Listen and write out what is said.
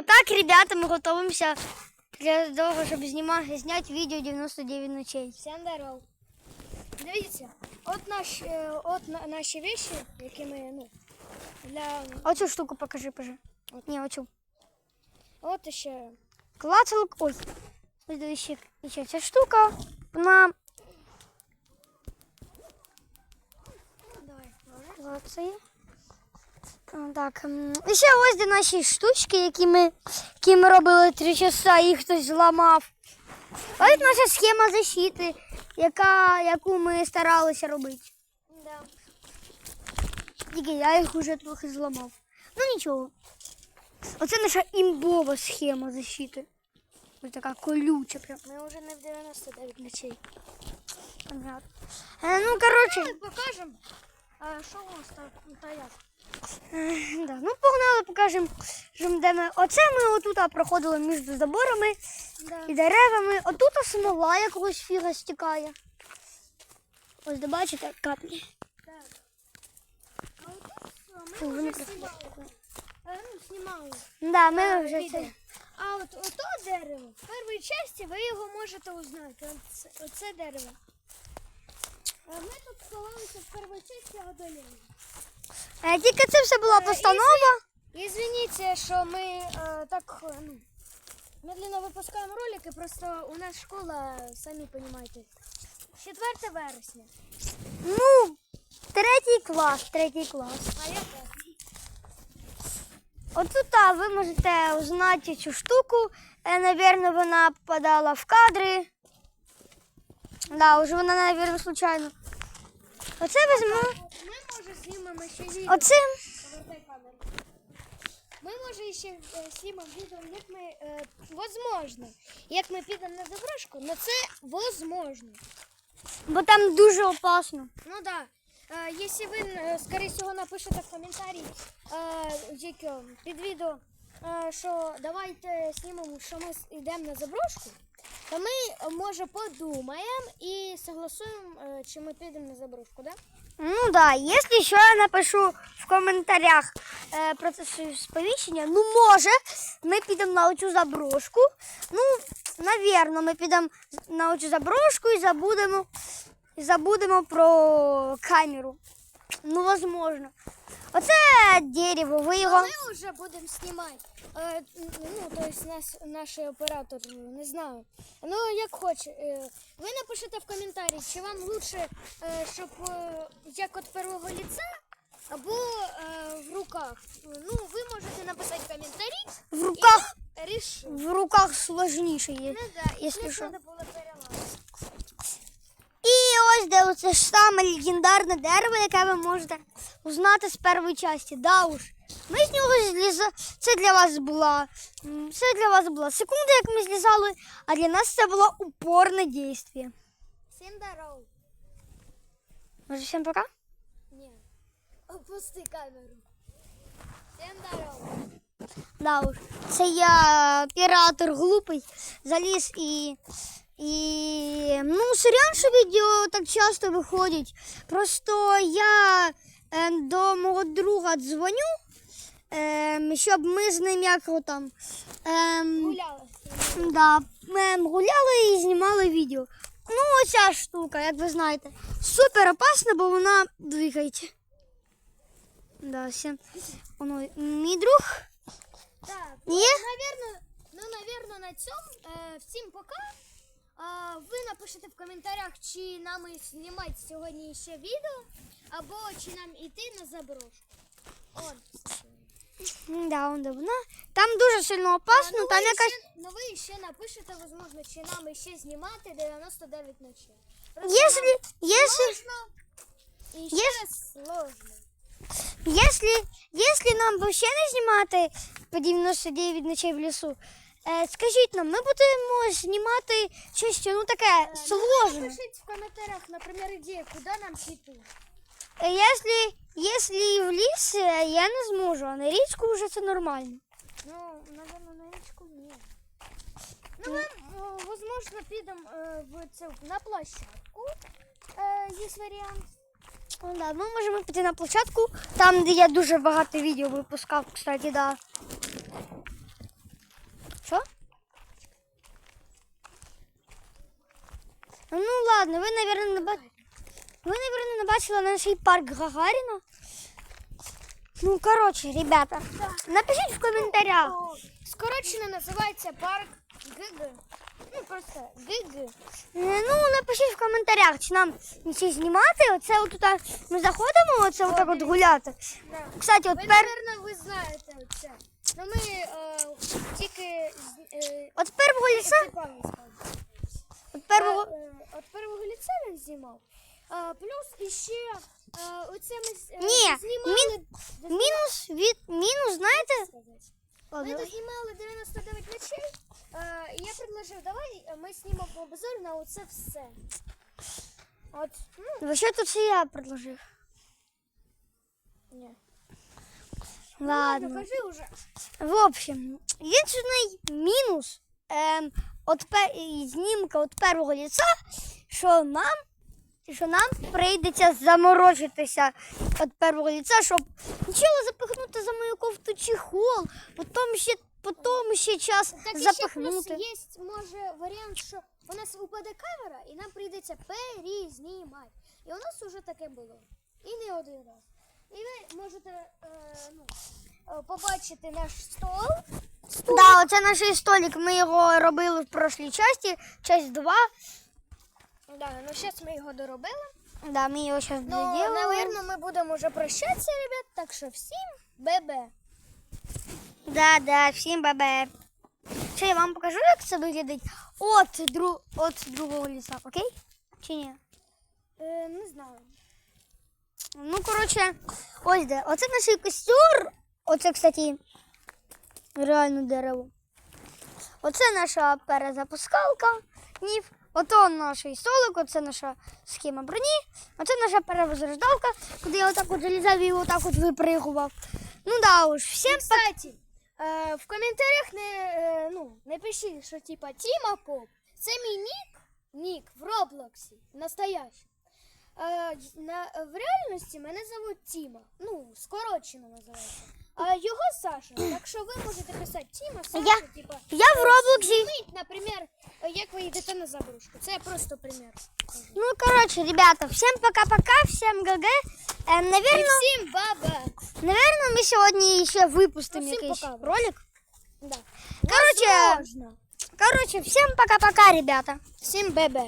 Отак, ребята, ми готуємося для того, щоб зніма... зняти відео 99 ночей. Всім здоров. Дивіться, от, наш, е, от на- наші вещи, які ми, ну, для... Оцю штуку покажи, покажи. Ні, оцю. От ще... Клацалок. Ой. Ось ще, ще ця штука. Вона Давай, клацає. Так. І ще ось де наші штучки, які ми, які ми робили три часа, їх хтось зламав. Ось наша схема защити, яка, яку ми старалися робити. Да. Тільки я їх уже трохи зламав. Ну нічого. Оце наша імбова схема защити. Ось така колюча прям. Ми вже не в 99 ночей. Понятно. Е, ну, коротше, Покажемо, що у нас там та як. Да. ну погнали, покажемо, де ми. Оце ми отут проходили між заборами Да. і деревами. Отут а, смола якогось фіга стікає. Ось де бачите, каплі. Так. А от тут Фу, ми вже знімали. Е, Ну, знімали. Да, ми е, вже це. А от ото дерево, в першій часті ви його можете узнати. Оце, оце дерево. А ми тут сховалися в першій часті. Е, тільки це все була Е, постанова. Извините, що ми е, так е, ну, медленно випускаємо ролики, просто у нас школа, самі розумієте, 4 вересня. Ну, третій клас, третій клас. А я так. Отут а, ви можете узнати цю штуку. Е, Навірно, вона попадала в кадри. Да, уже вона, навірно, случайно. Оце візьму. Знімемо ще відео. Оце. Ми може ще знімемо відео, як ми, е, возможно, як ми підемо на заброшку, але це возможно. Бо там дуже опасно. Ну да. Е, Якщо ви, е, скоріше всього, напишете в коментарі е, під відео, е, що давайте знімемо, що ми йдемо на заброшку, то ми, може, подумаємо і согласуємо, е, чи ми підемо на заброшку, да? Ну да, якщо еще я напишу в коментарях е, про це сповіщення, ну може, ми підемо на оцю заброшку. Ну, навірно, ми підемо на оцю заброшку і забудемо, і забудемо про камеру. Ну, возможно. Оце дерево, ви його. А ми вже будемо знімати. Е, ну, то есть нас, наш оператор, е, не знаю. Ну, як хоче. Е, ви напишете в коментарі, чи вам лучше, е, щоб е, як от первого лица, або е, в руках. Ну, ви можете написати коментарі. В руках, і в руках сложніше є. Ну да, і Якщо що. треба було переламати. І ось де оце ж саме легендарне дерево, яке ви можете узнати з першої частини. Да уж. Ми з нього злізали. Це для вас була. Це для вас була секунда, як ми злізали, а для нас це було упорне дійство. Всім здоров. Може, всім пока? Ні. Опусти камеру. Всім здоров. Да уж. Це я оператор глупий, заліз і. І ну, сорян, що відео так часто виходять. Просто я до мого друга дзвоню, е, щоб ми з ним як там е, Гуляли. да, е, гуляли і знімали відео. Ну, оця штука, як ви знаєте, супер опасна, бо вона двигається. Да, всім. Воно мій друг. Так, Є? Наверно, ну, наверно, на цьому е, всім пока. А, ви напишете в коментарях, чи нам і знімати сьогодні ще відео, або чи нам іти на заброшку. От. Да, он да, вона. Там дуже сильно опасно, ну, там ви якась. ще, ну ви ще напишете, можливо, чи нам ще знімати 99 ночей. Просто Якщо, нам якщо, сложно і ще Єс- раз сложно. якщо, якщо нам вообще не знімати по 99 ночей в лісу, е, скажіть нам, ми будемо знімати щось ну таке Ну, сложне. напишіть в коментарях, наприклад, ідею, куди нам йти. Е, Якщо, якщо в ліс, е, я не зможу, а на річку вже це нормально. Ну, наверное, на речку нет. Ну, мы, э, возможно, підем э, в цю, на площадку. Э, есть варіант. Ну, да, ми можемо піти на площадку, там, де я дуже багато відео випускав, кстати, да. Ладно, ви, наверное, не бачили. Ви, наверное, не бачили наш парк Гагаріна. Ну, коротше, ребята, напишіть в коментарях. Скорочено називається парк ГГ. Ну просто ГГ. Е, Ну, напишіть в коментарях, чи нам ще знімати. Оце отут ми заходимо, оце отак от гуляти. Да. Кстати, от Ви, пер... напевно, ви знаєте це. Ну ми е, тільки з- е, от первого ліса, Степан сказав. От первого. Е, От первого ліця він знімав. А, плюс іще е, оце ми е, Ні, знімали. Мінус від мінус, знаєте? Ми тут знімали 99 ночей. Е, і я предложив, давай е, ми знімемо обзор на оце все. От, ну, Вообще тут це я предложив. ні. Ладно. кажи уже. В общем, єдиний мінус ем, от пе... і знімка від першого ліца, що нам, що нам прийдеться заморочитися від першого ліца, щоб нічого запихнути за мою кофту чехол, потім ще, потім ще час Так і ще є, може, варіант, що у нас упаде камера, і нам прийдеться перезнімати. І у нас вже таке було. І не один раз. І ви можете е, ну, е, побачити наш стол. Да, оце наш столик. Ми його робили в прошлій часті, часть 2. Да, ну зараз ми його доробили. Да, ми його зараз Ну, доделали. наверное, ми будемо вже прощатися, ребят. Так що всім бебе. Да, да, всім бабе. Що я вам покажу, як це виглядить от, дру... от другого ліса, окей? Чи ні? Е, не знаю. Ну, коротше, ось де. Оце наш костюр. Оце, кстати, реально дерево. Оце наша перезапускалка. Нів. Ото наш столик, оце наша схема броні. Оце наша перевозрождалка, куди я отак от залізав і отак от випригував. Ну да уж, всім Кстати, е, в коментарях не, е, ну, не пишіть, що типа Тіма Поп. Це мій нік, нік в Роблоксі, настоящий. Е, на, в реальності мене зовуть Тіма. Ну, скорочено називається А його Саша. Так що ви можете писати Тіма, Саша, Я- типа. Я в Роблоксі. Зніміть, наприклад, е, як ви йдете на забрушку. Це я просто примір. Ну, короче, ребята, всем пока-пока, всем ГГ. Эм, І наверное, всім баба! наверное, мы сегодня еще выпустим Ну, всем якийсь пока. ролик. Да. Короче, Возможно. короче, всем пока-пока, ребята. Всім бебе.